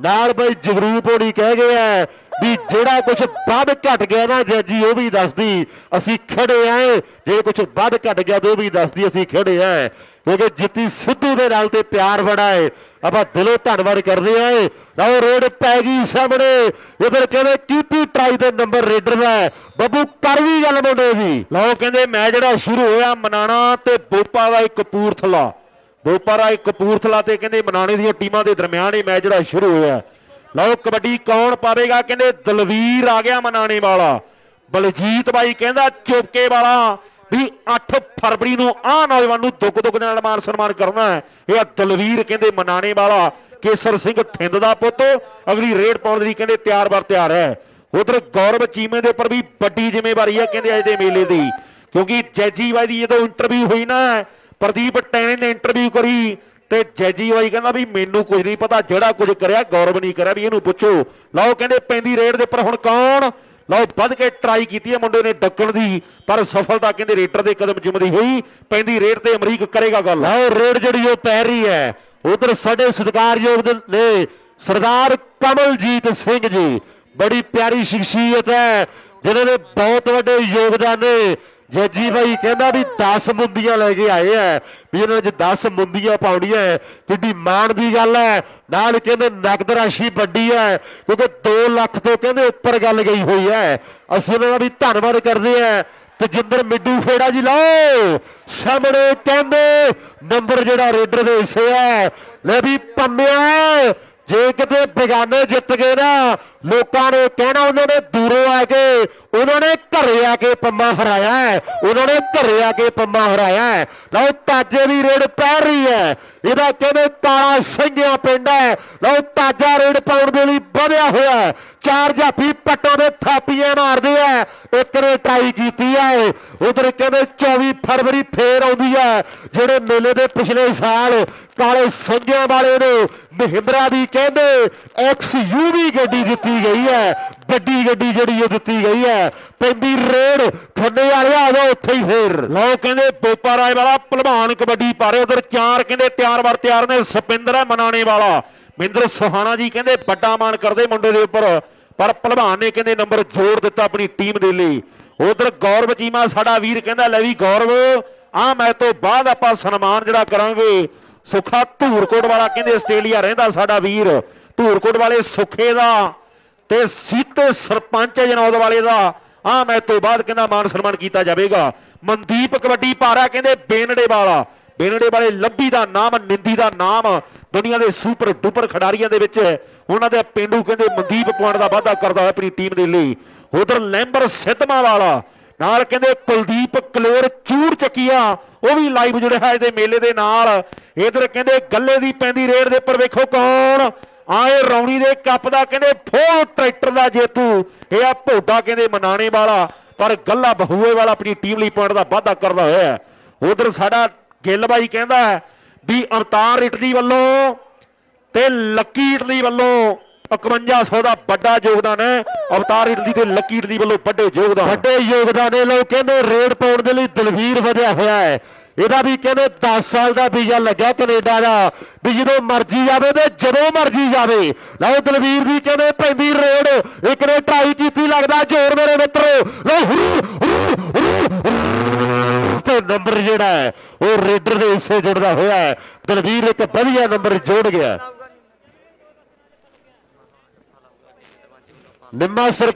ਨਾਲ ਬਈ ਜਗਰੂਪ ਹੋਣੀ ਕਹਿ ਗਏ ਆ ਵੀ ਜਿਹੜਾ ਕੁਝ ਵੱਧ ਘਟ ਗਿਆ ਨਾ ਜੱਜੀ ਉਹ ਵੀ ਦੱਸਦੀ, ਅਸੀਂ ਖੜੇ ਆਂ। ਜੇ ਕੁਝ ਵੱਧ ਘਟ ਗਿਆ ਉਹ ਵੀ ਦੱਸਦੀ, ਅਸੀਂ ਖੜੇ ਆਂ। ਕਿਉਂਕਿ ਜਿੱਤੀ ਸਿੱਧੂ ਦੇ ਨਾਲ ਤੇ ਪਿਆਰ ਬੜਾ ਏ। ਆਪਾਂ ਦਿਲੋਂ ਧੰਨਵਾਦ ਕਰਦੇ ਆਂ। ਲਓ, ਰੇਡ ਪੈ ਗਈ ਸਾਹਮਣੇ। ਇਧਰ ਕਹਿੰਦੇ, ਕੀਤੀ ਟਰਾਈ ਦੇ ਨੰਬਰ ਰੇਡਰ ਦਾ। ਹੈ। ਬੱਬੂ, ਕਰ ਵੀ ਗੱਲ ਮੁੰਡੇ ਦੀ। ਲਓ, ਕਹਿੰਦੇ, ਮੈਂ ਜਿਹੜਾ ਸ਼ੁਰੂ ਹੋਇਆ ਮਨਾਣਾ ਤੇ ਬੋਪਾ ਦਾ ਕਪੂਰਥਲਾ। ਬੋਪਾ ਦਾ ਕਪੂਰਥਲਾ ਤੇ ਕਹਿੰਦੇ ਮਨਾਣੇ ਦੀਆਂ ਟੀਮਾਂ ਦੇ ਦਰਮਿਆਨ ਇਹ ਮੈਚ ਜਿਹੜਾ ਸ਼ੁਰੂ ਹੋਇਆ ਲਓ ਕਬੱਡੀ ਕੌਣ ਪਾਵੇਗਾ? ਕਹਿੰਦੇ ਦਲਵੀਰ ਆ ਗਿਆ ਮਨਾਣੇ ਵਾਲਾ। ਬਲਜੀਤ ਬਾਈ ਕਹਿੰਦਾ ਚੁਪਕੇ ਵਾਲਾ ਵੀ 8 ਫਰਵਰੀ ਨੂੰ ਆਹ ਨੌਜਵਾਨ ਨੂੰ ਦੁੱਖ ਦੁੱਖ ਨਾਲ ਮਾਨ ਸਨਮਾਨ ਕਰਨਾ ਹੈ। ਇਹ ਦਲਵੀਰ ਕਹਿੰਦੇ ਮਨਾਣੇ ਵਾਲਾ। ਕੇਸਰ ਸਿੰਘ ਥਿੰਦ ਦਾ ਪੁੱਤ। ਅਗਲੀ ਰੇਡ ਪਾਉਣ ਦੀ ਕਹਿੰਦੇ ਤਿਆਰ ਬਰ ਤਿਆਰ ਹੈ। ਉਧਰ ਗੌਰਵ ਚੀਮੇ ਦੇ ਉੱਪਰ ਵੀ ਵੱਡੀ ਜ਼ਿੰਮੇਵਾਰੀ ਹੈ ਕਹਿੰਦੇ ਅੱਜ ਦੇ ਮੇਲੇ ਦੀ। ਕਿਉਂਕਿ ਜੈਜੀ ਬਾਈ ਦੀ ਜਦੋਂ ਇੰਟਰਵਿਊ ਹੋਈ ਨਾ ਪ੍ਰਦੀਪ ਟੈਣੇ ਨੇ ਇੰਟਰਵਿਊ ਕਰੀ ਤੇ ਜੈਜੀ ਬਾਈ ਕਹਿੰਦਾ ਵੀ ਮੈਨੂੰ ਕੁਝ ਨਹੀਂ ਪਤਾ, ਜਿਹੜਾ ਕੁਝ ਕਰਿਆ ਗੌਰਵ ਨਹੀਂ ਕਰਿਆ ਵੀ ਇਹਨੂੰ ਪੁੱਛੋ। ਲਓ ਕਹਿੰਦੇ ਪੈਂਦੀ ਰੇਡ ਦੇ ਉੱਪਰ ਹੁਣ ਕੌਣ? ਲਓ ਵੱਧ ਕੇ ਟਰਾਈ ਕੀਤੀ ਹੈ, ਮੁੰਡੇ ਨੇ ਡੱਕਣ ਦੀ, ਪਰ ਸਫਲਤਾ ਕਹਿੰਦੇ ਰੇਡਰ ਦੇ ਕਦਮ ਚੁੰਮਦੀ ਹੋਈ, ਪੈਂਦੀ ਰੇਡ ਤੇ ਅਮਰੀਕ ਕਰੇਗਾ ਗੱਲ। ਲਓ ਰੇਡ ਜਿਹੜੀ ਉਹ ਪੈ ਰਹੀ ਹੈ, ਉਧਰ ਸਾਡੇ ਸਤਿਕਾਰਯੋਗ ਨੇ ਸਰਦਾਰ ਕਮਲਜੀਤ ਸਿੰਘ ਜੀ। ਬੜੀ ਪਿਆਰੀ ਸ਼ਖਸੀਅਤ ਹੈ ਜਿਨ੍ਹਾਂ ਦੇ ਬਹੁਤ ਵੱਡੇ ਯੋਗਦਾਨ ਨੇ। ਜੱਜੀ ਬਾਈ ਕਹਿੰਦਾ ਵੀ 10 ਮੁੰਦੀਆਂ ਲੈ ਕੇ ਆਏ ਆ ਵੀ ਇਹਨਾਂ 'ਚ 10 ਮੁੰਦੀਆਂ ਪਾਉਣੀਆਂ ਹੈ। ਕਿੱਡੀ ਮਾਣ ਦੀ ਗੱਲ ਹੈ ਨਾਲ ਕਹਿੰਦੇ ਨਕਦ ਰਾਸ਼ੀ ਵੱਡੀ ਹੈ ਕਿਉਂਕਿ 2 ਲੱਖ ਤੋਂ ਕਹਿੰਦੇ ਉੱਪਰ ਗੱਲ ਗਈ ਹੋਈ ਹੈ ਅਸੀਂ ਉਹਨਾਂ ਦਾ ਵੀ ਧੰਨਵਾਦ ਕਰਦੇ ਆ ਤਜਿੰਦਰ ਮਿੱਡੂ ਫੇੜਾ ਜੀ, ਲਓ। ਸਾਹਮਣੇ ਕਹਿੰਦੇ ਨੰਬਰ ਜਿਹੜਾ ਰੇਡਰ ਦੇ ਹਿੱਸੇ ਹੈ ਲੈ ਵੀ ਪੰਮਿਆ, ਜੇ ਕਿਤੇ ਬੇਗਾਨੇ ਜਿੱਤ ਗਏ ਨਾ, ਲੋਕਾਂ ਨੇ ਕਹਿਣਾ ਉਹਨਾਂ ਨੇ ਦੂਰੋਂ ਆ ਕੇ ਉਹਨਾਂ ਨੇ ਘਰੇ ਆ ਕੇ ਪੰਮਾ ਹਰਾਇਆ ਹੈ ਉਹਨਾਂ ਨੇ ਘਰੇ ਆ ਕੇ ਪੰਮਾ ਹਰਾਇਆ ਹੈ ਲਓ ਤਾਜੇ ਦੀ ਰੇਡ ਪੈ ਰਹੀ ਹੈ ਇਹਦਾ ਕਹਿੰਦੇ ਕਾਲਾ ਸਿੰਘਿਆ ਪਿੰਡ ਹੈ ਲਓ ਤਾਜਾ ਰੇਡ ਪਾਉਣ ਦੇ ਲਈ ਵਧਿਆ ਹੋਇਆ ਹੈ। ਚਾਰ ਜਾਫੀ ਪੱਟਾਂ ਦੇ ਥਾਪੀਆਂ ਮਾਰਦੇ ਆ ਇੱਕ ਨੇ ਟਰਾਈ ਕੀਤੀ ਹੈ ਉਧਰ ਕਹਿੰਦੇ 24 ਫਰਵਰੀ ਫੇਰ ਆਉਂਦੀ ਹੈ ਜਿਹੜੇ ਮੇਲੇ ਦੇ ਪਿਛਲੇ ਸਾਲ ਕਾਲੇ ਸਿੰਘਿਆਂ ਵਾਲੇ ਨੂੰ ਮਹਿੰਦਰਾ ਦੀ ਕਹਿੰਦੇ ਐਕਸ ਯੂਵੀ ਗੱਡੀ ਦਿੱਤੀ ਗਈ ਹੈ ਵੱਡੀ ਗੱਡੀ ਜਿਹੜੀ ਉਹ ਦਿੱਤੀ ਗਈ ਹੈ, ਪੈਂਦੀ ਰੇਡ ਖੰਡੇ ਵਾਲੇ ਆ ਜਾਓ, ਉੱਥੇ ਹੀ ਫੇਰ। ਲਓ ਕਹਿੰਦੇ ਬੋਪਾ ਰਾਏ ਵਾਲਾ, ਭਲਵਾਨ ਕਬੱਡੀ ਪਾ ਉਧਰ ਚਾਰ ਕਹਿੰਦੇ ਤਿਆਰ ਵਰ ਤਿਆਰ ਨੇ, ਸਪਿੰਦਰ ਹੈ ਮਨਾਣੇ ਵਾਲਾ। ਮਿੰਦਰ ਸੁਹਾਣਾ ਜੀ ਕਹਿੰਦੇ ਵੱਡਾ ਮਾਣ ਕਰਦੇ ਮੁੰਡੇ ਦੇ ਉੱਪਰ, ਪਰ ਭਲਵਾਨ ਨੇ ਕਹਿੰਦੇ ਨੰਬਰ ਜੋੜ ਦਿੱਤਾ ਆਪਣੀ ਟੀਮ ਦੇ ਲਈ। ਉਧਰ ਗੌਰਵ ਚੀਮਾ, ਸਾਡਾ ਵੀਰ ਕਹਿੰਦਾ, ਲੈ ਵੀ ਗੌਰਵ ਆ ਮੈਂ ਤੋਂ ਬਾਅਦ ਆਪਾਂ ਸਨਮਾਨ ਜਿਹੜਾ ਕਰਾਂਗੇ। ਸੁਖਾ ਧੂਰਕੋਟ ਵਾਲਾ ਕਹਿੰਦੇ ਆਸਟ੍ਰੇਲੀਆ ਰਹਿੰਦਾ ਸਾਡਾ ਵੀਰ। ਧੂਰਕੋਟ ਵਾਲੇ ਸੁਖੇ ਦਾ ਤੇ ਸੀਤੇ ਸਰਪੰਚ ਜਨੌਦ ਵਾਲੇ ਦਾ ਆ ਮੈਂ ਤੋਂ ਬਾਅਦ ਕਹਿੰਦਾ ਮਾਨ ਸਨਮਾਨ ਕੀਤਾ ਜਾਵੇਗਾ। ਮਨਦੀਪ ਕਬੱਡੀ ਪਾਰਾ ਕਹਿੰਦੇ, ਬੇਨੜੇ ਵਾਲਾ। ਬੇਨੜੇ ਵਾਲੇ ਲੱਭੀ ਦਾ ਨਾਮ, ਨਿੰਦੀ ਦਾ ਨਾਮ, ਦੁਨੀਆ ਦੇ ਸੁਪਰ ਡੁਪਰ ਖਿਡਾਰੀਆਂ ਦੇ ਵਿੱਚ ਉਹਨਾਂ ਦੇ ਪਿੰਡੂ ਕਹਿੰਦੇ ਮਨਦੀਪ ਪੁਆਇੰਟ ਦਾ ਵਾਧਾ ਕਰਦਾ ਹੋਇਆ ਆਪਣੀ ਟੀਮ ਦੇ ਲਈ। ਉਧਰ ਲੈਂਬਰ ਸਿੱਧਮਾ ਵਾਲਾ, ਨਾਲ ਕਹਿੰਦੇ ਕੁਲਦੀਪ ਕਲੋਰ ਚੂੜ ਚੱਕੀਆ, ਉਹ ਵੀ ਲਾਈਵ ਜੁੜਿਆ ਇਹਦੇ ਮੇਲੇ ਦੇ ਨਾਲ। ਇਧਰ ਕਹਿੰਦੇ ਗੱਲੇ ਦੀ ਪੈਂਦੀ ਰੇਡ ਦੇ ਉੱਪਰ ਵੇਖੋ ਕੌਣ? ਆਏ ਰੌਣੀ ਦੇ ਕੱਪ ਦਾ ਕਹਿੰਦੇ ਫੋਰ ਟਰੈਕਟਰ ਦਾ ਜੇਤੂ। ਇਹ ਆ ਭੋਡਾ ਕਹਿੰਦੇ ਮਨਾਣੇ ਵਾਲਾ, ਪਰ ਗੱਲਾ ਬਹੂਏ ਵਾਲਾ ਆਪਣੀ ਟੀਮ ਲਈ ਪੁਆਇੰਟ ਦਾ ਵਾਅਦਾ ਕਰਦਾ ਹੋਇਆ ਉਧਰ ਸਾਡਾ ਗਿੱਲ ਬਾਈ ਕਹਿੰਦਾ ਵੀ ਅਵਤਾਰ ਇਟਲੀ ਵੱਲੋਂ ਤੇ ਲੱਕੀ ਇਟਲੀ ਵੱਲੋਂ 5100 ਦਾ ਵੱਡਾ ਯੋਗਦਾਨ ਹੈ। ਅਵਤਾਰ ਇਟਲੀ ਤੇ ਲੱਕੀ ਇਟਲੀ ਵੱਲੋਂ ਵੱਡੇ ਯੋਗਦਾਨ। ਵੱਡੇ ਯੋਗਦਾਨ ਇਹ ਲੋ ਕਹਿੰਦੇ ਰੇਡ ਪਾਉਣ ਦੇ ਲਈ ਦਲਵੀਰ ਵਧਿਆ ਹੋਇਆ ਹੈ। ਇਹਦਾ ਵੀ ਕਹਿੰਦੇ 10 ਸਾਲ ਦਾ ਵੀਜ਼ਾ ਲੱਗਿਆ ਕੈਨੇਡਾ ਦਾ, ਵੀ ਜਦੋਂ ਮਰਜ਼ੀ ਜਾਵੇ ਤੇ ਜਦੋਂ ਮਰਜ਼ੀ ਜਾਵੇ। ਲਓ ਦਲਵੀਰ ਵੀ ਕਹਿੰਦੇ ਪੈਂਦੀ ਰੇਡ, ਇੱਕ ਨੇ ਟਰਾਈ ਕੀਤੀ, ਲੱਗਦਾ ਜ਼ੋਰ ਮੇਰੇ ਮਿੱਤਰੋ। ਲਓ ਤੇ ਨੰਬਰ ਜਿਹੜਾ ਹੈ, ਉਹ ਰੇਡਰ ਦੇ ਹਿੱਸੇ ਜੁੜਦਾ ਹੋਇਆ ਹੈ। ਦਲਵੀਰ ਇੱਕ ਵਧੀਆ ਨੰਬਰ ਜੋੜ ਗਿਆ। ਨਿੰਮਾ ਸਰ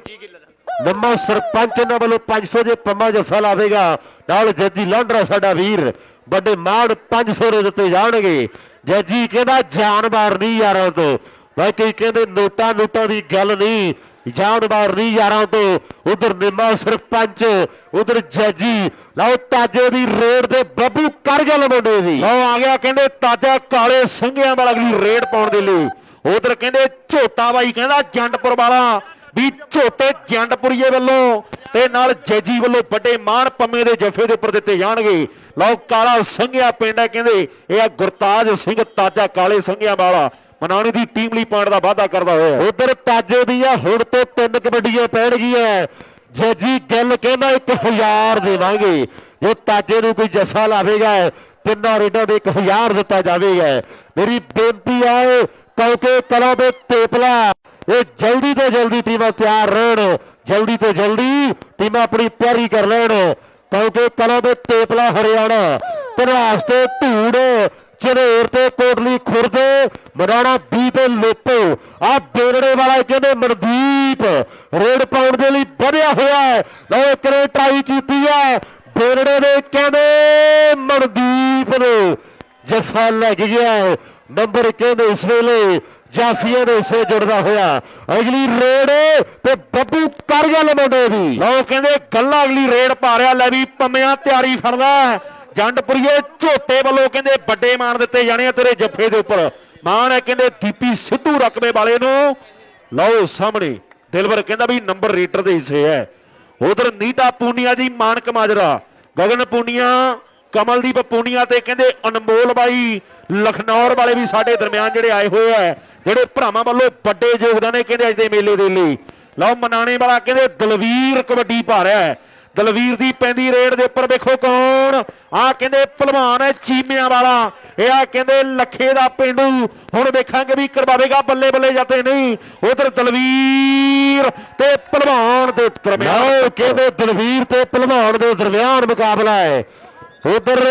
ਨਿੰਮਾ ਸਰਪੰਚ ਇਹਨਾਂ ਵੱਲੋਂ 500 ਦੇ ਪੰਮਾ ਜੱਫਾ ਲਾਵੇਗਾ। ਨਾਲ ਜੱਜੀ ਲਾਂਡਰਾ ਸਾਡਾ ਵੀਰ। ਵੱਡੇ ਮਾਣ 500 ਦੇ ਦਿੱਤੇ ਜਾਣਗੇ। ਜੱਜੀ ਕਹਿੰਦਾ ਜਾਨ ਮਾਰਨੀ ਯਾਰਾਂ ਤੋਂ। ਬਾਕੀ ਕਹਿੰਦੇ ਨੋਟਾਂ ਨੋਟਾਂ ਦੀ ਗੱਲ ਨਹੀਂ। ਜਾਨ ਮਾਰਨੀ ਯਾਰਾਂ ਤੋਂ। ਉਧਰ ਨਿੰਮਾ ਸਰਪੰਚ, ਉਧਰ ਜੱਜੀ। ਲਓ ਤਾਜੇ ਦੀ ਰੇਡ ਤੇ ਬੱਬੂ ਕਰ ਗੱਲ ਮੁੰਡੇ ਦੀ। ਲਓ ਆ ਗਿਆ ਕਹਿੰਦੇ ਤਾਜਾ ਕਾਲੇ ਸਿੰਘਿਆਂ ਵਾਲਾ ਅਗਲੀ ਰੇਡ ਪਾਉਣ ਦੇ ਲਈ। ਉਧਰ ਕਹਿੰਦੇ ਝੋਟਾ ਬਾਈ ਕਹਿੰਦਾ ਜੰਡਪੁਰ ਵਾਲਾ। ਵੀ ਝੋਟੇ ਜੰਡਪੁਰੀਏ ਵੱਲੋਂ ਤੇ ਨਾਲ ਜੈਜੀ ਵੱਲੋਂ ਵੱਡੇ ਮਾਣ ਪੰਮੇ ਦੇ ਜਫੇ ਦੇ ਉੱਪਰ ਦਿੱਤੇ ਜਾਣਗੇ। ਲਓ, ਕਾਲਾ ਸੰਘਿਆ ਪਿੰਡ ਹੈ ਕਹਿੰਦੇ। ਇਹ ਆ ਗੁਰਤਾਜ ਸਿੰਘ, ਤਾਜਾ ਕਾਲੇ ਸੰਘਿਆ ਵਾਲਾ। ਮਨਾਣੀ ਦੀ ਟੀਮ ਲਈ ਪੁਆਇੰਟ ਦਾ ਵਾਅਦਾ ਕਰਦਾ ਹੋਇਆ। ਉਧਰ ਤਾਜੇ ਦੀ ਆ, ਹੁਣ ਤੋਂ ਤਿੰਨ ਕਬੱਡੀਆਂ ਪੈਣਗੀਆਂ ਜੱਜੀ ਗਿੱਲ ਕਹਿੰਦਾ 1000 ਦੇਵਾਂਗੇ। ਜੇ ਤਾਜੇ ਨੂੰ ਕੋਈ ਜੱਫਾ ਲਾਵੇਗਾ, ਤਿੰਨਾਂ ਰੇਡਾਂ ਦੇ 1000 ਦਿੱਤਾ ਜਾਵੇਗਾ। ਮੇਰੀ ਬੇਨਤੀ ਹੈ ਕਿਉਂਕਿ ਕਲਾਂ ਦੇ ਤੇਪਲਾ ਇਹ ਜਲਦੀ ਤੋਂ ਜਲਦੀ ਟੀਮਾਂ ਤਿਆਰ ਰਹਿਣ। ਜਲਦੀ ਤੋਂ ਜਲਦੀ ਟੀਮਾਂ ਆਪਣੀ ਤਿਆਰੀ ਕਰ ਲੈਣ। ਕਿਉਂਕਿ ਕਲਾਂ ਦੇ ਤੇਪਲਾ ਹਰਿਆਣਾ ਧਨਾਸ ਤੇ ਧੂੜ ਝਨੇਰ ਤੇ ਕੋਟਲੀ ਖੁਰਦ, ਮਰਾਣਾ ਬੀ ਤੇ ਲੋਪੋ। ਆ ਬੇਰੜੇ ਵਾਲਾ ਕਹਿੰਦੇ ਮਨਦੀਪ, ਰੇਡ ਪਾਉਣ ਦੇ ਲਈ ਵਧਿਆ ਹੋਇਆ ਹੈ। ਲਓ ਇੱਕ ਨੇ ਟਰਾਈ ਕੀਤੀ ਹੈ। ਬੇਰੜੇ ਦੇ ਕਹਿੰਦੇ ਮਨਦੀਪ ਨੂੰ ਜੱਫਾ ਲੱਗ ਗਿਆ ਹੈ। ਨੰਬਰ ਕਹਿੰਦੇ ਇਸ ਵੇਲੇ ਜਾਫੀਆ ਦੇ ਹਿੱਸੇ ਜੁੜਦਾ ਹੋਇਆ। ਅਗਲੀ ਰੇਡ ਤੇ ਬੱਬੂ ਕਰਗਲ ਮੁੰਡੇ ਦੀ। ਲਓ ਕਹਿੰਦੇ ਗੱਲਾਂ ਅਗਲੀ ਰੇਡ ਪਾ ਰਿਆ ਲੈ ਵੀ ਪੰਮਿਆਂ ਤਿਆਰੀ ਫੜਦਾ ਜੰਡਪੁਰੀਏ ਝੋਟੇ ਵੱਲੋਂ ਕਹਿੰਦੇ ਵੱਡੇ ਮਾਣ ਦਿੱਤੇ ਜਾਣੇ ਆ ਤੇਰੇ ਜੱਫੇ ਦੇ ਉੱਪਰ। ਮਾਣ ਹੈ ਕਹਿੰਦੇ ਦੀਪੀ ਸਿੱਧੂ ਰਕਬੇ ਵਾਲੇ ਨੂੰ। ਲਓ ਸਾਹਮਣੇ ਦਿਲਵਰ ਕਹਿੰਦਾ ਵੀ ਨੰਬਰ ਰੇਟਰ ਦੇ ਹਿੱਸੇ ਹੈ। ਉਧਰ ਨੀਤਾ ਪੂਨੀਆ ਜੀ, ਮਾਨਕ ਮਾਜਰਾ, ਗਗਨ ਪੂਨੀਆ ਕਮਲਦੀਪ ਪੂਨੀਆ ਤੇ ਕਹਿੰਦੇ ਅਨਮੋਲ ਬਾਈ ਲਖਨੌਰ ਵਾਲੇ ਵੀ ਸਾਡੇ ਦਰਮਿਆਨ ਜਿਹੜੇ ਆਏ ਹੋਏ ਆ, ਜਿਹੜੇ ਭਰਾਵਾਂ ਵੱਲੋਂ ਵੱਡੇ ਯੋਗਦਾਨ ਨੇ ਕਹਿੰਦੇ ਅੱਜ ਦੇ ਮੇਲੇ ਦੇ ਲਈ। ਲਓ, ਮਨਾਣੇ ਵਾਲਾ ਕਹਿੰਦੇ ਦਲਵੀਰ ਕਬੱਡੀ ਪਾ ਰਿਹਾ ਹੈ। ਦਲਵੀਰ ਦੀ ਪੈਂਦੀ ਰੇਡ ਦੇ ਉੱਪਰ ਵੇਖੋ ਕੌਣ? ਆ ਕਹਿੰਦੇ ਭਲਵਾਨ ਹੈ, ਚੀਮਿਆਂ ਵਾਲਾ। ਇਹ ਆ ਕਹਿੰਦੇ ਲੱਖੇ ਦਾ ਪਿੰਡੂ। ਹੁਣ ਵੇਖਾਂਗੇ ਵੀ ਕਰਵਾਵੇਗਾ ਬੱਲੇ ਬੱਲੇ ਜਾਂਦੇ ਨਹੀਂ। ਉਧਰ ਦਲਵੀਰ ਤੇ ਭਲਵਾਨ ਦੇ ਦਰਮਿਆਨ। ਕਹਿੰਦੇ ਦਲਵੀਰ ਤੇ ਪਹਿਲਵਾਨ ਦੇ ਦਰਮਿਆਨ ਮੁਕਾਬਲਾ ਹੈ। ਉਧਰ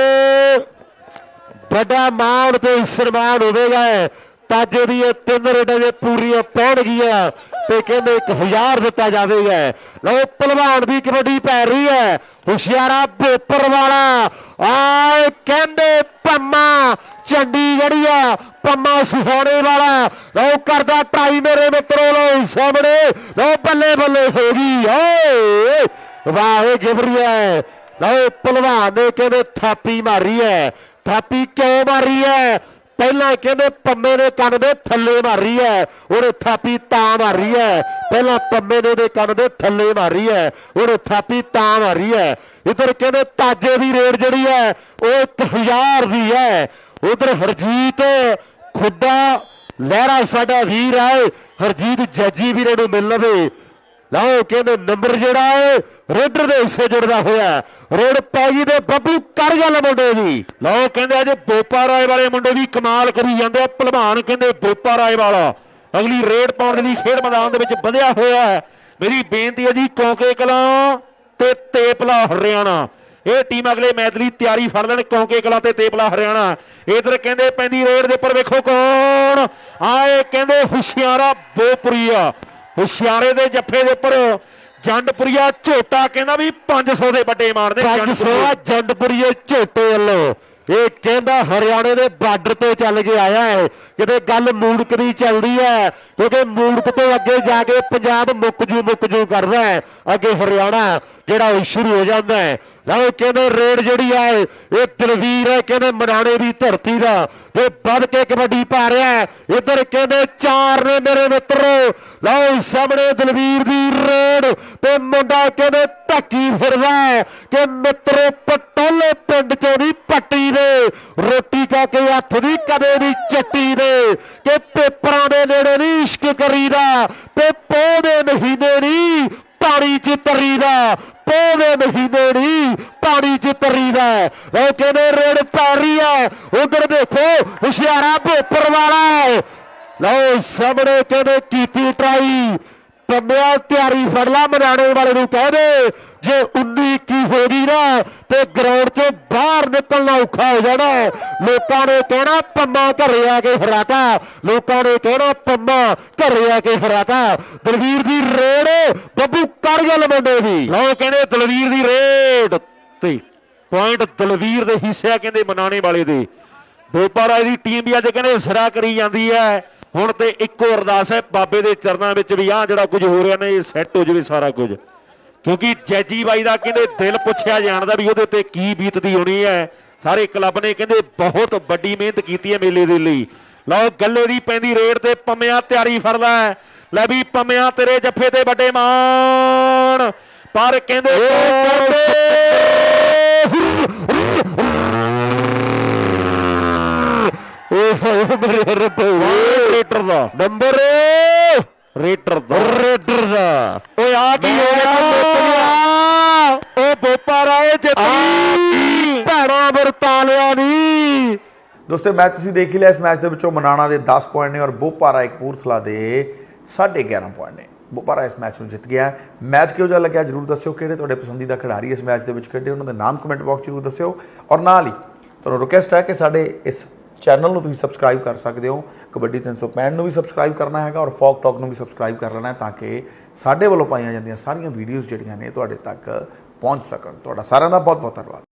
ਵੱਡਾ ਮਾਣ ਤੇ ਸਨਮਾਨ ਹੋਵੇਗਾ। ਤਾਜੇ ਦੀ ਇਹ ਤਿੰਨ ਰੇਡਾਂ ਜੇ ਪੂਰੀਆਂ ਪਹੁੰਚਗੀਆਂ ਤੇ ਕਹਿੰਦੇ 1000 ਦਿੱਤਾ ਜਾਵੇਗਾ। ਲਓ, ਪਹਿਲਵਾਨ ਦੀ ਕਬੱਡੀ ਪੈ ਰਹੀ ਹੈ। ਹੁਸ਼ਿਆਰਾ ਬੋਪਰ ਵਾਲਾ। ਆਏ ਕਹਿੰਦੇ ਪੰਮਾ ਚੰਡੀਗੜ੍ਹੀਆ ਪੰਮਾ ਸੁਹਾਣੇ ਵਾਲਾ। ਲਓ, ਕਰਦਾ ਟਰਾਈ ਮੇਰੇ ਮਿੱਤਰੋ, ਲਓ, ਸਾਹਮਣੇ। ਲਓ, ਬੱਲੇ ਬੱਲੇ ਹੋ ਗਈ। ਓਏ, ਵਾਹ ਏ ਗਿਬਰੀਆ ਲਓ ਪਹਿਲਵਾਨ ਨੇ ਕਹਿੰਦੇ ਥਾਪੀ ਮਾਰੀ ਹੈ ਥਾਪੀ ਕਿਉਂ ਮਾਰੀ ਹੈ ਪਹਿਲਾਂ ਕਹਿੰਦੇ ਪੰਮੇ ਨੇ ਕੰਨ ਦੇ ਥੱਲੇ ਮਾਰੀ ਹੈ ਉਹਨੇ ਥਾਪੀ ਤਾਂ ਮਾਰੀ ਹੈ ਪਹਿਲਾਂ ਪੰਮੇ ਦੇ ਕੰਨ ਦੇ ਥੱਲੇ ਮਾਰੀ ਹੈ ਉਹਨੇ ਥਾਪੀ ਤਾਂ ਮਾਰੀ ਹੈ ਇਧਰ ਕਹਿੰਦੇ ਤਾਜੇ ਦੀ ਰੇਡ ਜਿਹੜੀ ਹੈ ਉਹ 1000 ਦੀ ਹੈ ਉਧਰ ਹਰਜੀਤ ਖੁੱਡਾ ਲਹਿਰਾ ਸਾਡਾ ਵੀਰ ਆਏ ਹਰਜੀਤ ਜੱਜੀ ਵੀਰੇ ਨੂੰ ਮਿਲ ਲਵੇ। ਲਓ ਕਹਿੰਦੇ ਨੰਬਰ ਜਿਹੜਾ ਹੈ, ਰੇਡਰ ਦੇ ਹਿੱਸੇ ਜੁੜਦਾ ਹੋਇਆ ਰੋਡ ਪੈ ਗਈ ਤੇ ਬੱਬੂ ਕਰ ਗੱਲ ਮੁੰਡੇ ਦੀ। ਲਓ ਕਹਿੰਦੇ ਅੱਜ ਬੋਪਾ ਰਾਏ ਵਾਲੇ ਮੁੰਡੇ ਵੀ ਕਮਾਲ ਕਰੀ ਜਾਂਦੇ ਆ, ਭਲਵਾਨ ਕਹਿੰਦੇ ਬੋਪਾ ਰਾਏ ਵਾਲਾ। ਅਗਲੀ ਰੇਡ ਪਾਉਣ ਦੇ ਲਈ ਖੇਡ ਮੈਦਾਨ ਦੇ ਵਿੱਚ ਵਧਿਆ ਹੋਇਆ ਹੈ। ਮੇਰੀ ਬੇਨਤੀ ਹੈ ਜੀ, ਕੌਂਕੇ ਕਲਾਂ ਤੇ ਤੇਪਲਾ ਹਰਿਆਣਾ। ਇਹ ਟੀਮ ਅਗਲੇ ਮੈਚ ਲਈ ਤਿਆਰੀ ਫੜ ਲੈਣ, ਕੌਂਕੇ ਕਲਾਂ ਤੇ ਤੇਪਲਾ ਹਰਿਆਣਾ। ਇਧਰ ਕਹਿੰਦੇ ਪੈਂਦੀ ਰੇਡ ਦੇ ਉੱਪਰ ਵੇਖੋ ਕੌਣ? ਆਏ ਕਹਿੰਦੇ ਹੁਸ਼ਿਆਰਾ ਬੋਪਰੀਆ। ਹੁਸ਼ਿਆਰੇ ਦੇ ਜੱਫੇ ਦੇ ਉੱਪਰ ਜੰਡਪੁਰੀਆ ਝੋਟਾ ਕਹਿੰਦਾ ਵੀ 500 ਦੇ ਵੱਡੇ ਮਾਰਦੇ 500 ਆ ਜੰਡਪੁਰੀਏ। ਝੋਟੇ ਵੱਲੋਂ। ਇਹ ਕਹਿੰਦਾ ਹਰਿਆਣੇ ਦੇ ਬਾਰਡਰ ਤੇ ਚੱਲ ਕੇ ਆਇਆ ਹੈ। ਕਿਤੇ ਗੱਲ ਮੂੜਕ ਦੀ ਚੱਲਦੀ ਹੈ ਕਿਉਂਕਿ ਮੂੜਕ ਤੋਂ ਅੱਗੇ ਜਾ ਕੇ ਪੰਜਾਬ ਮੁੱਕ ਜੂ ਮੁੱਕ ਜੂ ਕਰਦਾ ਹੈ। ਅੱਗੇ ਹਰਿਆਣਾ ਜਿਹੜਾ ਉਹ ਸ਼ੁਰੂ ਹੋ ਜਾਂਦਾ ਹੈ। ਲਓ ਕਹਿੰਦੇ ਰੇਡ ਜਿਹੜੀ ਆ, ਇਹ ਦਲਵੀਰ ਹੈ, ਕਹਿੰਦੇ ਮਨਾਣੇ ਦੀ ਧਰਤੀ ਦਾ। ਇਹ ਵੱਧ ਕੇ ਕਬੱਡੀ ਪਾ ਰਿਹਾ ਹੈ। ਕਹਿੰਦੇ ਚਾਰ ਨੇ ਮੇਰੇ ਮਿੱਤਰੋ। ਲਓ ਸਾਹਮਣੇ ਦਲਵੀਰ ਦੀ ਰੇਡ ਤੇ ਮੁੰਡਾ ਕਹਿੰਦੇ ਧੱਕੀ ਫਿਰਦਾ ਕਿ ਮਿੱਤਰੋ ਪਟੋਲੇ ਪਿੰਡ ਚੋਂ ਦੀ ਪੱਟੀ ਦੇ। ਰੋਟੀ ਕਾ ਕੇ ਹੱਥ ਦੀ, ਕਦੇ ਦੀ ਚੱਟੀ ਦੇ। ਕਿ ਪੇਪਰਾਂ ਦੇ ਨੇੜੇ ਨਹੀਂ ਇਸ਼ਕ ਕਰੀਦਾ। ਤੇ ਪੋਹ ਦੇ ਮਹੀਨੇ ਨਹੀਂ ਪਾਣੀ ਚ ਤਰੀਦਾ ਪੋਹ ਦੇ ਮਹੀਨੇ ਨਹੀਂ ਪਾਣੀ ਚ ਤਰੀਦਾ ਉਹ ਕਹਿੰਦੇ ਰੇੜ ਪੈ ਰਹੀ ਹੈ ਉਧਰ ਦੇਖੋ, ਹੁਸ਼ਿਆਰਾ ਭੋਪਰ ਵਾਲਾ ਲਓ ਸਾਹਮਣੇ ਕਹਿੰਦੇ ਕੀਤੀ ਟਰਾਈ। ਪੰਮਿਆ ਤਿਆਰੀ ਫੜ ਲਾ ਮਨਾਣੇ ਵਾਲੇ ਨੂੰ ਕਹਿ ਦੇ। ਜੇ 19 21 ਹੋ ਗਈ ਨਾ, ਤੇ ਗਰਾਊਂਡ 'ਚੋਂ ਬਾਹਰ ਨਿਕਲਣਾ ਔਖਾ ਹੋ ਜਾਣਾ। ਲੋਕਾਂ ਨੇ ਕਹਿਣਾ, ਪੰਮਾ ਘਰੇ ਆ ਕੇ ਹਰਾਤਾ ਲੋਕਾਂ ਨੇ ਕਹਿਣਾ, ਪੰਮਾ ਘਰੇ ਆ ਕੇ ਹਰਾਤਾ ਦਲਵੀਰ ਦੀ ਰੇਡ, ਬੱਬੂ ਕਰ ਗੱਲ ਮੁੰਡੇ ਦੀ। ਲਓ ਕਹਿੰਦੇ, ਦਲਵੀਰ ਦੀ ਰੇਡ। ਤੇ ਪੁਆਇੰਟ ਦਲਵੀਰ ਦੇ ਹਿੱਸੇ ਆ, ਕਹਿੰਦੇ ਮਨਾਣੇ ਵਾਲੇ ਦੇ। ਬੋਪਾ ਰਾਏ ਦੀ ਟੀਮ ਵੀ ਅੱਜ ਕਹਿੰਦੇ ਸਿਰਾ ਕਰੀ ਜਾਂਦੀ ਹੈ। ਹੁਣ ਤੇ ਇੱਕੋ ਅਰਦਾਸ ਹੈ ਬਾਬੇ ਦੇ ਚਰਨਾਂ ਵਿੱਚ ਵੀ ਆਹ ਜਿਹੜਾ ਕੁਝ ਹੋ ਰਿਹਾ ਨੇ ਇਹ ਸੈੱਟ ਹੋ ਜਾਵੇ ਸਾਰਾ ਕੁਝ। ਕਿਉਂਕਿ ਜੈਜੀ ਬਾਈ ਦਾ ਕਹਿੰਦੇ ਦਿਲ ਪੁੱਛਿਆ ਜਾਣਦਾ ਵੀ ਉਹਦੇ ਤੇ ਕੀ ਬੀਤਦੀ ਹੋਣੀ ਹੈ। ਸਾਰੇ ਕਲੱਬ ਨੇ ਕਹਿੰਦੇ ਬਹੁਤ ਵੱਡੀ ਮਿਹਨਤ ਕੀਤੀ ਹੈ ਮੇਲੇ ਦੇ ਲਈ। ਲਓ ਗੱਲੇ ਦੀ ਪੈਂਦੀ ਰੇਡ ਤੇ ਪੰਮਿਆ ਤਿਆਰੀ ਫੜਦਾ ਹੈ। ਲੈ ਵੀ ਪੰਮਿਆ ਤੇਰੇ ਜੱਫੇ ਤੇ ਵੱਡੇ ਮਾਣ। ਪਰ ਕਹਿੰਦੇ ਓਏ ਹੋਏ ਮੇਰੇ ਰੱਬ ਰੇਟਰ ਦਾ। ਨੰਬਰ ਰੇਟਰ ਦਾ। ਰੇਡਰ ਦਾ। ਓਏ ਆ ਕੀ ਹੋ ਗਿਆ? ਓ ਬੋਪਾ ਰਾਏ ਜਿੱਤੀ ਭੈਣਾ ਵਰਤਾਲਿਆ ਨਹੀਂ ਦੋਸਤੋ ਮੈਚ ਤੁਸੀਂ ਦੇਖ ਹੀ ਲਿਆ ਇਸ ਮੈਚ ਦੇ ਵਿੱਚੋਂ ਮਨਾਣਾ ਦੇ 10 ਪੁਆਇੰਟ ਨੇ ਔਰ ਬੋਪਾਰਾ ਇੱਕ ਕਪੂਰਥਲਾ ਦੇ 11.5 ਪੁਆਇੰਟ ਨੇ। ਬੋਪਾਰਾ ਇਸ ਮੈਚ ਨੂੰ ਜਿੱਤ ਗਿਆ। ਮੈਚ ਕਿਹੋ ਜਿਹਾ ਲੱਗਿਆ ਜਰੂਰ ਦੱਸਿਓ ਕਿਹੜੇ ਤੁਹਾਡੇ ਪਸੰਦੀਦਾ ਖਿਡਾਰੀ ਇਸ ਮੈਚ ਦੇ ਵਿੱਚ ਖੇਡੇ ਉਹਨਾਂ ਦੇ ਨਾਮ ਕਮੈਂਟ ਬਾਕਸ ਜਰੂਰ ਦੱਸਿਓ। ਔਰ ਨਾਲ ਹੀ ਤੁਹਾਨੂੰ ਰਿਕੁਐਸਟ ਹੈ ਕਿ ਸਾਡੇ ਇਸ ਚੈਨਲ ਨੂੰ ਤੁਸੀਂ ਸਬਸਕ੍ਰਾਈਬ ਕਰ ਸਕਦੇ ਹੋ, ਕਬੱਡੀ 365 ਨੂੰ ਵੀ ਸਬਸਕ੍ਰਾਈਬ ਕਰਨਾ ਹੈਗਾ ਔਰ ਫੌਕ ਟਾਕ ਨੂੰ ਵੀ ਸਬਸਕ੍ਰਾਈਬ ਕਰ ਲੈਣਾ ਤਾਂ ਕਿ ਸਾਡੇ ਵੱਲੋਂ ਪਾਈਆਂ ਜਾਂਦੀਆਂ ਸਾਰੀਆਂ ਵੀਡੀਓਜ਼ ਜਿਹੜੀਆਂ ਨੇ ਤੁਹਾਡੇ ਤੱਕ ਪਹੁੰਚ ਸਕਣ। ਤੁਹਾਡਾ ਸਾਰਿਆਂ ਦਾ ਬਹੁਤ ਬਹੁਤ ਧੰਨਵਾਦ।